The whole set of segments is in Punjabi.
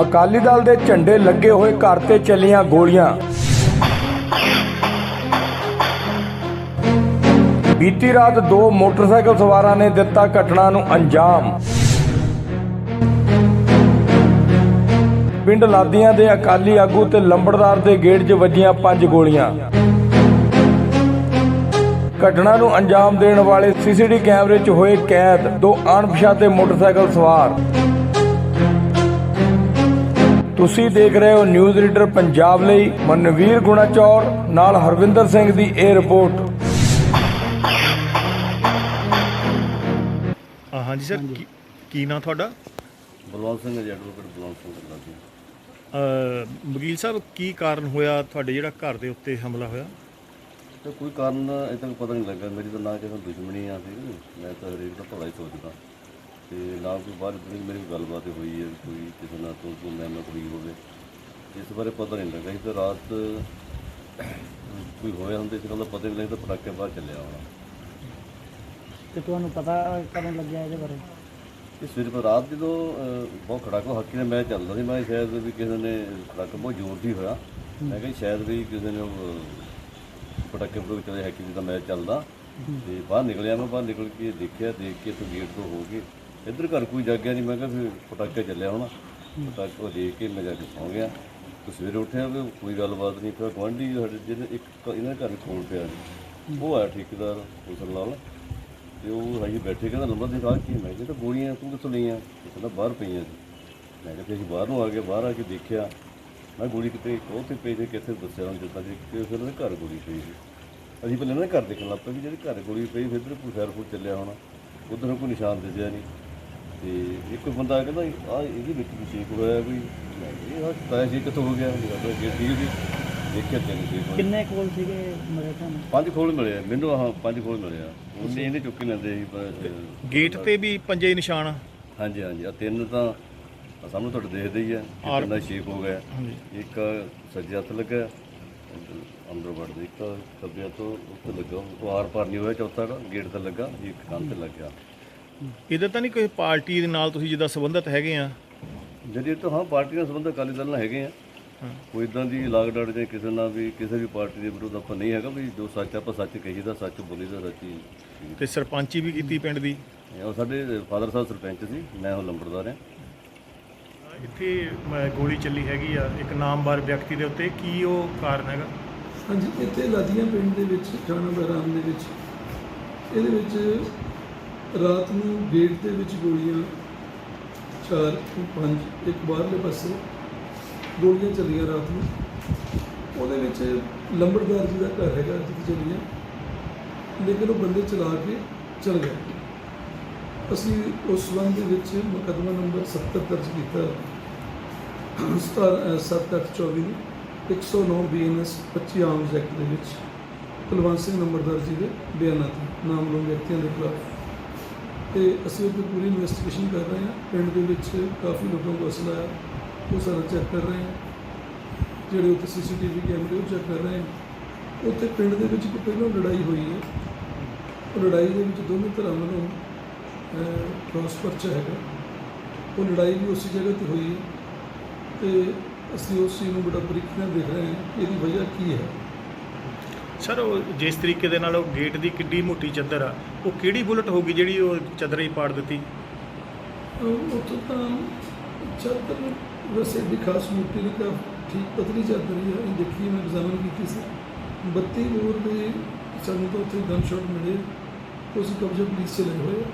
ਅਕਾਲੀ ਦਲ ਦੇ ਝੰਡੇ ਲੱਗੇ ਹੋਏ ਘਰ ਤੇ ਚੱਲੀਆਂ ਗੋਲੀਆਂ। ਬੀਤੀ ਰਾਤ ਦੋ ਮੋਟਰਸਾਈਕਲ ਸਵਾਰਾਂ ਨੇ ਦਿੱਤਾ ਘਟਨਾ ਨੂੰ ਅੰਜਾਮ। ਪਿੰਡ ਲਾਦੀਆਂ ਦੇ ਅਕਾਲੀ ਆਗੂ ਤੇ ਲੰਬੜਦਾਰ ਦੇ ਗੇਟ 'ਚ ਵੱਜੀਆਂ ਪੰਜ ਗੋਲੀਆਂ। ਘਟਨਾ ਨੂੰ ਅੰਜਾਮ ਦੇਣ ਵਾਲੇ ਸੀਸੀਟੀ ਕੈਮਰੇ 'ਚ ਹੋਏ ਕੈਦ, ਦੋ ਅਣਪਛਾਤੇ ਮੋਟਰਸਾਈਕਲ ਸਵਾਰ। ਤੁਸੀਂ ਦੇਖ ਰਹੇ ਹੋ ਨਿਊਜ਼ ਰੀਡਰ ਪੰਜਾਬ ਲਈ ਮਨਵੀਰ ਗੁਣਾਚੌਰ ਨਾਲ ਹਰਵਿੰਦਰ ਸਿੰਘ ਦੀ ਇਹ ਰਿਪੋਰਟ। ਹਾਂਜੀ ਸਰ ਕੀ- ਕੀ ਨਾਂ ਤੁਹਾਡਾ? ਬਲਵੰਤ ਸਿੰਘ ਜੀ ਐਡਵੋਕੇਟ ਬਲਵੰਤ ਸਿੰਘ ਲੱਗੀ ਅਹ ਵਕੀਲ ਸਾਹਿਬ ਕੀ ਕਾਰਨ ਹੋਇਆ? ਤੁਹਾਡੇ ਜਿਹੜਾ ਘਰ ਦੇ ਉੱਤੇ ਹਮਲਾ ਹੋਇਆ? ਤੇ ਕੋਈ ਕਾਰਨ ਅਜੇ ਤੱਕ ਪਤਾ ਨਹੀਂ ਲੱਗਾ। ਮੇਰੀ ਤਾਂ ਨਾ ਕਿਸੇ ਨਾਲ ਦੁਸ਼ਮਣੀ ਆ ਸੀ। ਮੈਂ ਤਾਂ ਹਰੇਕ ਦਾ ਭਲਾ ਹੀ ਸੋਚਦਾ। ਤੇ ਨਾ ਕੋਈ ਬਾਹਰ ਦੀ ਮੇਰੀ ਕੋਈ ਗੱਲਬਾਤ ਹੋਈ ਹੈ ਵੀ ਕੋਈ ਕਿਸੇ ਨਾਲ ਤੋਂ ਕੋਈ ਮੈਂ ਕੋਈ ਹੋਵੇ। ਇਸ ਬਾਰੇ ਪਤਾ ਨਹੀਂ ਲੱਗਾ ਤੇ ਰਾਤ ਕੋਈ ਹੋਇਆ ਹੁੰਦੇ ਇਸ ਗੱਲ ਦਾ ਪਤਾ ਨਹੀਂ ਲੱਗਦਾ ਪਟਾਕੇ ਬਾਹਰ ਚੱਲਿਆ ਹੋਣਾ। ਤੇ ਤੁਹਾਨੂੰ ਪਤਾ ਕਦੋਂ ਲੱਗਿਆ ਇਹਦੇ ਬਾਰੇ? ਇਸ ਸਵੇਰ ਰਾਤ ਜਦੋਂ ਬਹੁਤ ਖੜਾਕਾ ਹਾਕੀ ਦਾ ਮੈਚ ਚੱਲਦਾ ਸੀ ਮੈਂ ਸ਼ਾਇਦ ਵੀ ਕਿਸੇ ਨੇ ਖੜਾਕਾ ਬਹੁਤ ਜ਼ੋਰ ਦੀ ਹੋਇਆ। ਮੈਂ ਕਿਹਾ ਸ਼ਾਇਦ ਵੀ ਕਿਸੇ ਨੇ ਪਟਾਕੇ ਪਟੂਕੇ ਚਲੇ ਹਾਕੀ ਦਾ ਮੈਚ ਚੱਲਦਾ। ਤੇ ਬਾਹਰ ਨਿਕਲਿਆ ਮੈਂ ਬਾਹਰ ਨਿਕਲ ਕੇ ਦੇਖਿਆ ਦੇਖ ਕੇ ਤੇ ਗੇਟ ਤੋਂ ਹੋ ਕੇ ਇੱਧਰ ਘਰ ਕੋਈ ਜਾਗਿਆ ਨਹੀਂ, ਮੈਂ ਕਿਹਾ ਫਿਰ ਪਟਾਕੇ ਚੱਲਿਆ ਹੋਣਾ। ਪਟਾਕੇ ਦੇਖ ਕੇ ਮੈਂ ਜਾ ਕੇ ਸੌਂ ਗਿਆ। ਤੇ ਸਵੇਰੇ ਉੱਠਿਆ ਵੀ ਕੋਈ ਗੱਲਬਾਤ ਨਹੀਂ, ਫਿਰ ਗੁਆਂਢੀ ਸਾਡੇ ਜਿਹਨੇ ਇੱਕ ਕ- ਇਹਨਾਂ ਦੇ ਘਰ ਖੋਲ ਪਿਆ ਸੀ ਉਹ ਆਇਆ ਠੇਕੇਦਾਰ ਉਸਰ ਲਾਲ ਤੇ ਉਹ ਹਾਈ ਬੈਠੇ, ਕਹਿੰਦਾ ਲੰਬਾ ਦੇ ਕਾਹ ਕੀ? ਮੈਂ ਕਿਹਾ ਤਾਂ ਗੋਲੀਆਂ, ਤੂੰ ਕਿੱਥੋਂ ਲਈਆਂ? ਉਹ ਕਹਿੰਦਾ ਬਾਹਰ ਪਈਆਂ ਸੀ ਮੈਂ ਕਿਹਾ ਤੇ ਅਸੀਂ ਬਾਹਰ ਨੂੰ ਆ ਗਏ, ਬਾਹਰ ਆ ਕੇ ਦੇਖਿਆ। ਮੈਂ ਗੋਲੀ ਕਿਤੇ ਉਹ ਤੇ ਪਈ ਸੀ ਕਿੱਥੇ ਦੱਸਿਆ ਉਹਨਾਂ ਜਿੱਦਾਂ ਜੀ ਕਿ ਫਿਰ ਉਹਦੇ ਘਰ ਗੋਲੀ ਪਈ ਸੀ। ਅਸੀਂ ਪਹਿਲਾਂ ਨਾ ਘਰ ਦੇਖਣ ਲੱਗ ਪਏ ਵੀ ਜਿਹੜੇ ਘਰ ਗੋਲੀ ਪਈ, ਫਿਰ ਇੱਧਰ ਕੋਈ ਫੈਰ ਫੂਰ ਚੱਲਿਆ ਹੋਣਾ। ਉਧਰ ਕੋਈ ਨਿਸ਼ਾਨ ਦਿਸਿਆ ਨਹੀਂ। ਤੇ ਇੱਕ ਬੰਦਾ ਕਹਿੰਦਾ ਆ ਇਹਦੇ ਵਿੱਚ ਵੀ ਛੇਕ ਹੋਇਆ ਵੀ ਮੈਂ ਕਿਹਾ ਇਹ ਤਾਂ ਕਿੱਥੋਂ ਹੋ ਗਿਆ? ਮੇਰਾ ਤਾਂ ਗੇਟ ਠੀਕ ਸੀ। ਦੇਖਿਆ ਤਿੰਨ ਛੇਕ ਹੋਏ ਕਿੰਨੇ ਕੋਲ ਸੀਗੇ ਮਰੇ ਤੁਹਾਨੂੰ? ਪੰਜ ਖੋਲ ਮਿਲੇ ਆ, ਮੈਨੂੰ ਆਹ ਪੰਜ ਖੋਲ ਮਿਲੇ ਆ। ਉਹਨੇ ਇਹਨੇ ਚੁੱਕ ਕੇ ਲੈਂਦੇ ਸੀ ਪਰ, ਅਹ, ਗੇਟ ਤੇ ਵੀ ਪੰਜੇ ਨਿਸ਼ਾਨ ਆ। ਹਾਂਜੀ ਹਾਂਜੀ। ਆ ਤਿੰਨ ਤਾਂ ਆਹ ਸਾਹਮਣੇ ਤੁਹਾਡੇ ਦੇਖਦੇ ਹੀ ਆ ਔਰ- ਕਿੰਨਾ ਸ਼ੇਪ ਹੋ ਗਿਆ। ਹਾਂਜੀ। ਇੱਕ ਸੱਜੇ ਹੱਥ ਲੱਗਾ ਅੰਦਰ ਵੜਦੇ ਇੱਕ ਖੱਬੇ ਹੱਥੋਂ ਉੱਤੇ ਲੱਗਾ। ਉਹ ਆਰ ਪਾਰ ਨਹੀਂ ਹੋਇਆ ਚੌਥਾ ਗੇਟ ਤੇ ਲੱਗਾ ਇੱਕ ਕੰਨ ਤੇ ਲੱਗਿਆ। ਇਹਦਾ ਤਾਂ ਨਹੀਂ ਕੋਈ ਪਾਰਟੀ ਦੇ ਨਾਲ ਤੁਸੀਂ ਜਿੱਦਾਂ ਸੰਬੰਧਿਤ ਹੈਗੇ ਆ? ਜਿਹੜੀ ਤਾਂ ਹਾਂ ਪਾਰਟੀ ਨਾਲ ਸੰਬੰਧ ਅਕਾਲੀ ਦਲ ਨਾਲ ਹੈਗੇ ਆ। ਕੋਈ ਇਦਾਂ ਦੀ ਲਾਗ ਡਾਟ ਜਾਂ ਕਿਸੇ ਨਾਲ ਵੀ ਕਿਸੇ ਵੀ ਪਾਰਟੀ ਦੇ ਵਿਰੁੱਧ ਆਪਾਂ ਨਹੀਂ ਹੈਗਾ ਵੀ ਜੋ ਸੱਚ ਆਪਾਂ ਸੱਚ ਕਹੀਦਾ ਸੱਚ ਬੋਲੀਦਾ ਸੱਚ ਤੇ ਸਰਪੰਚੀ ਵੀ ਕੀਤੀ ਪਿੰਡ ਦੀ? ਉਹ ਸਾਡੇ ਫਾਦਰ ਸਾਹਿਬ ਸਰਪੰਚ ਸੀ ਮੈਂ ਉਹ ਲੰਬੜਦਾਰ ਹਾਂ। ਇੱਥੇ ਗੋਲੀ ਚੱਲੀ ਹੈਗੀ ਆ ਇੱਕ ਨਾਮਵਾਰ ਵਿਅਕਤੀ ਦੇ ਉੱਤੇ ਕੀ ਉਹ ਕਾਰਨ ਹੈਗਾ? ਹਾਂਜੀ ਇੱਥੇ ਲਾਦੀਆਂ ਪਿੰਡ ਦੇ ਵਿੱਚ ਬਹਿਰਾਮ ਦੇ ਵਿੱਚ। ਇਹਦੇ ਵਿੱਚ ਰਾਤ ਨੂੰ ਗੇਟ ਦੇ ਵਿੱਚ ਗੋਲੀਆਂ ਚਾਰ ਤੋਂ ਪੰਜ, ਇੱਕ ਬਾਹਰਲੇ ਪਾਸੇ ਗੋਲੀਆਂ ਚੱਲੀਆਂ ਰਾਤ ਨੂੰ। ਉਹਦੇ ਵਿੱਚ ਲੰਬੜਦਾਰ ਜੀ ਦਾ ਘਰ ਹੈਗਾ ਜਿੱਥੇ ਚੱਲੀਆਂ। ਲੇਕਿਨ ਉਹ ਬੰਦੇ ਚਲਾ ਕੇ ਚਲ ਗਏ। ਅਸੀਂ ਉਸ ਸੰਬੰਧ ਦੇ ਵਿੱਚ ਮੁਕੱਦਮਾ ਨੰਬਰ 70 ਦਰਜ ਕੀਤਾ। 7824 ਨੂੰ 109 ਬੀਐਨਐਸ 25 ਆਮ ਐਕਟ ਦੇ ਵਿੱਚ। ਕੁਲਵੰਤ ਸਿੰਘ ਨੰਬਰਦਾਰ ਜੀ ਦੇ ਬਿਆਨਾਂ ਤੇ ਨਾਮਲੂਮ ਵਿਅਕਤੀਆਂ ਦੇ ਖਿਲਾਫ ਤੇ ਅਸੀਂ ਉਹਦੀ ਪੂਰੀ ਇਨਵੈਸਟੀਗੇਸ਼ਨ ਕਰ ਰਹੇ ਹਾਂ। ਪਿੰਡ ਦੇ ਵਿੱਚ ਕਾਫੀ ਲੋਕਾਂ ਕੋਲ ਅਸਲਾ ਹੈ ਉਹ ਸਾਰਾ ਚੈੱਕ ਕਰ ਰਹੇ ਹਾਂ। ਜਿਹੜੇ ਉੱਥੇ ਸੀਸੀਟੀਵੀ ਕੈਮਰੇ ਉਹ ਚੈੱਕ ਕਰ ਰਹੇ ਹਾਂ। ਉੱਥੇ ਪਿੰਡ ਦੇ ਵਿੱਚ ਇੱਕ ਪਹਿਲਾਂ ਲੜਾਈ ਹੋਈ ਹੈ। ਉਹ ਲੜਾਈ ਦੇ ਵਿੱਚ ਦੋਨੋਂ ਧਿਰਾਂ ਨੂੰ ਕ੍ਰਾਸ ਪਰਚਾ ਹੈਗਾ। ਉਹ ਲੜਾਈ ਵੀ ਉਸੇ ਜਗ੍ਹਾ ਤੇ ਹੋਈ ਹੈ। ਤੇ ਅਸੀਂ ਉਸ ਚੀਜ਼ ਨੂੰ ਬੜਾ ਬਰੀਕੀ ਨਾਲ ਦੇਖ ਰਹੇ ਹਾਂ ਇਹਦੀ ਵਜ੍ਹਾ ਕੀ ਹੈ। ਸਰ, ਉਹ ਜਿਸ ਤਰੀਕੇ ਦੇ ਨਾਲ ਉਹ ਗੇਟ ਦੀ ਕਿੱਡੀ ਮੋਟੀ ਚੱਦਰ ਆ, ਉਹ ਕਿਹੜੀ ਬੁਲਟ ਹੋਗੀ ਜਿਹੜੀ ਉਹ ਚੱਦਰ ਹੀ ਪਾੜ ਦਿੱਤੀ? ਉੱਥੋਂ ਤਾਂ ਚਾਦਰ ਵੈਸੇ ਵੀ ਖਾਸ ਮੋਟੀ ਨਹੀਂ, ਤਾਂ ਠੀਕ ਪਤਲੀ ਚਾਦਰ ਹੀ ਹੈ ਇਹ ਦੇਖੀ ਮੈਂ ਐਗਜ਼ਾਮਨ ਕੀਤੀ ਸੀ। 32 ਬੋਰ ਦੇ ਸਾਨੂੰ ਤਾਂ ਉੱਥੇ ਗਨ ਸ਼ਾਟ ਮਿਲੇ ਉਹ ਕਬਜ਼ੇ ਪੁਲਿਸ ਚਲੇ ਹੋਏ ਆ।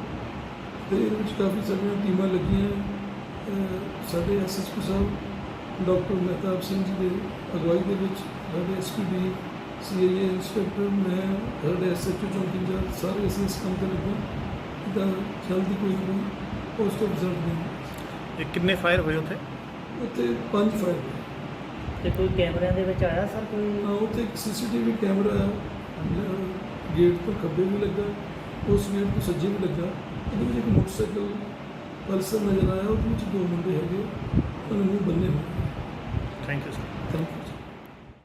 ਤੇ ਇਹਦੇ ਵਿੱਚ ਕਾਫੀ ਸਾਰੀਆਂ ਟੀਮਾਂ ਲੱਗੀਆਂ ਅਹ, ਸਾਡੇ ਐਸਐਸਪੀ ਸਾਹਿਬ, ਡਾਕਟਰ ਮਹਿਤਾਬ ਸਿੰਘ ਜੀ ਦੇ ਅਗਵਾਈ ਦੇ ਵਿੱਚ, ਸਾਡੇ ਐਸਪੀਡੀ ਸੀਆਈਏ ਇੰਸਪੈਕਟਰ ਮੈਂ ਸਾਡੇ ਐਸਐਚਓ ਚੌਂਕੀ ਇੰਚਾਰਜ ਸਾਰੇ ਅਸੀਂ ਇਸ ਕੰਮ ਤੇ ਲੱਗੇ ਤਾਂ ਜਲਦੀ ਕੋਈ ਕੋਈ ਪੋਸਟ ਰਿਜ਼ਲਟ ਦੇਣ ਇਹ ਕਿੰਨੇ ਫਾਇਰ ਹੋਏ ਉੱਥੇ? ਉੱਤੇ ਪੰਜ ਫਾਇਰ ਤੇ ਕੋਈ ਕੈਮਰਿਆਂ ਦੇ ਵਿੱਚ ਆਇਆ ਸਰ ਕੋਈ? ਹਾਂ ਉੱਥੇ ਇੱਕ ਸੀਸੀਟੀਵੀ ਕੈਮਰਾ ਹੈ ਗੇਟ ਤੋਂ ਖੱਬੇ ਵੀ ਲੱਗਾ ਉਸ ਗੇਟ ਤੋਂ ਸੱਜੇ ਵੀ ਲੱਗਾ। ਉਹਦੇ ਵਿੱਚ ਇੱਕ ਮੋਟਰਸਾਈਕਲ ਪਲਸਰ ਨਜ਼ਰ ਆਇਆ ਉਹਦੇ ਵਿੱਚ ਦੋ ਮੁੰਡੇ ਹੈਗੇ ਉਹਨਾਂ ਨੂੰ ਬੰਨੇ ਹੋਏ thank you sir thank you